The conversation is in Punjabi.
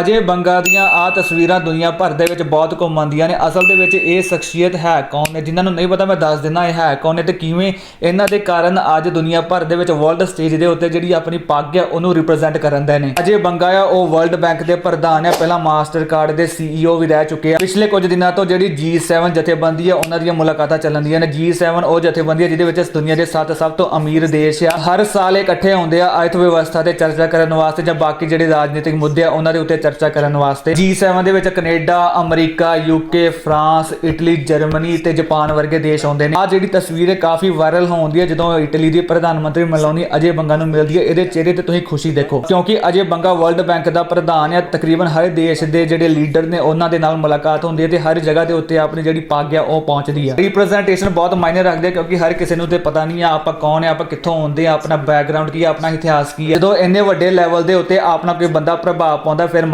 ਅਜੇ ਬੰਗਾ ਦੀਆਂ ਆ ਤਸਵੀਰਾਂ ਦੁਨੀਆ ਭਰ ਦੇ ਵਿੱਚ ਬਹੁਤ ਘੁੰਮਦੀਆਂ ਨੇ। ਅਸਲ ਦੇ ਵਿੱਚ ਇਹ ਸ਼ਖਸੀਅਤ ਹੈ ਕੌਣ ਨੇ? ਜਿਨ੍ਹਾਂ ਨੂੰ ਨਹੀਂ ਪਤਾ, ਮੈਂ ਦੱਸ ਦਿੰਦਾ, ਇਹ ਹੈ ਕੌਣ ਨੇ ਤੇ ਕਿਵੇਂ ਇਹਨਾਂ ਦੇ ਕਾਰਨ ਅੱਜ ਦੁਨੀਆ ਭਰ ਦੇ ਵਿੱਚ ਵਰਲਡ ਸਟੇਜ ਦੇ ਉੱਤੇ ਜਿਹੜੀ ਆਪਣੀ ਪੱਗ ਹੈ ਉਹਨੂੰ ਰਿਪਰੈਜ਼ੈਂਟ ਕਰਨ ਦੇ ਨੇ। ਅਜੇ ਬੰਗਾ ਆ, ਉਹ ਵਰਲਡ ਬੈਂਕ ਦੇ ਪ੍ਰਧਾਨ ਹੈ ਪਹਿਲਾਂ ਮਾਸਟਰ ਕਾਰਡ ਦੇ ਸੀਈਓ ਵੀ ਰਹਿ ਚੁੱਕੇ ਆ। ਪਿਛਲੇ ਕੁਝ ਦਿਨਾਂ ਤੋਂ ਜਿਹੜੀ G7 ਜਥੇਬੰਦੀ ਹੈ ਉਹਨਾਂ ਦੀਆਂ ਮੁਲਾਕਾਤਾਂ ਚੱਲਣਦੀਆਂ ਨੇ। G7 ਉਹ ਜਥੇਬੰਦੀ ਹੈ ਜਿਹਦੇ ਵਿੱਚ ਦੁਨੀਆ ਦੇ 7 ਸਭ ਤੋਂ ਅਮੀਰ ਦੇਸ਼ ਆ। ਹਰ ਸਾਲ ਇਹ ਇਕੱਠੇ ਹੁੰਦੇ ਆ, ਅਰਥ ਵਿਵਸਥਾ ਤੇ ਚਰਚਾ ਕਰਨ ਵਾਸਤੇ ਜਾਂ ਬਾਕੀ ਜਿਹੜੇ ਰਾਜਨੀਤਿਕ ਮੁੱਦੇ ਆ, ਉਹਨਾਂ ਦੇ ਉੱਤੇ ਚਰਚਾ ਕਰਨ ਵਾਸਤੇ। G7 ਦੇ ਵਿੱਚ Canada, America UK France, Italy, Germany ਤੇ ਜਾਪਾਨ ਵਰਗੇ ਦੇਸ਼ ਆਉਂਦੇ ਨੇ। ਆ ਜਿਹੜੀ ਤਸਵੀਰ ਹੈ, ਕਾਫੀ ਵਾਇਰਲ ਹੋਉਂਦੀ ਹੈ। ਜਦੋਂ ਇਟਲੀ ਦੀ ਪ੍ਰਧਾਨ ਮੰਤਰੀ ਮਲੋਨੀ ਅਜੇ ਬੰਗਾ ਨੂੰ ਮਿਲਦੀ ਹੈ, ਇਹਦੇ ਚਿਹਰੇ ਤੇ ਤੁਸੀਂ ਖੁਸ਼ੀ ਦੇਖੋ। ਕਿਉਂਕਿ ਅਜੇ ਬੰਗਾ ਵਰਲਡ ਬੈਂਕ ਦਾ ਪ੍ਰਧਾਨ ਹੈ, ਤਕਰੀਬਨ ਹਰ ਦੇਸ਼ ਦੇ ਜਿਹੜੇ ਲੀਡਰ ਨੇ, ਉਹਨਾਂ ਦੇ ਨਾਲ ਮੁਲਾਕਾਤ ਹੁੰਦੀ ਹੈ ਤੇ ਹਰ ਜਗ੍ਹਾ ਦੇ ਉੱਤੇ ਆਪਣੀ ਜਿਹੜੀ ਪੱਗ ਹੈ ਉਹ ਪਹੁੰਚਦੀ ਹੈ। ਰਿਪਰੈਜ਼ੈਂਟੇਸ਼ਨ ਬਹੁਤ ਮਾਇਨੇ ਰੱਖਦੀ ਹੈ ਕਿਉਂਕਿ ਹਰ ਕਿਸੇ ਨੂੰ ਤੇ ਪਤਾ ਨਹੀਂ ਆ, ਆਪਾਂ ਕੌਣ ਹੈ ਆਪਾਂ ਕਿੱਥੋਂ ਆਉਂਦੇ ਆ, ਆਪਣਾ ਬੈਕਗ੍ਰਾਉਂਡ ਕੀ ਹੈ ਆਪਣਾ ਇਤਿਹਾਸ ਕੀ ਹੈ ਜਦੋਂ ਇੰਨੇ ਵੱਡੇ ਲੈਵਲ ਦੇ ਉੱਤੇ ਆਪਣਾ ਕੋਈ ਬੰਦਾ ਪ੍ਰਭਾਵ ਪਾਉਂਦਾ, ਫਿਰ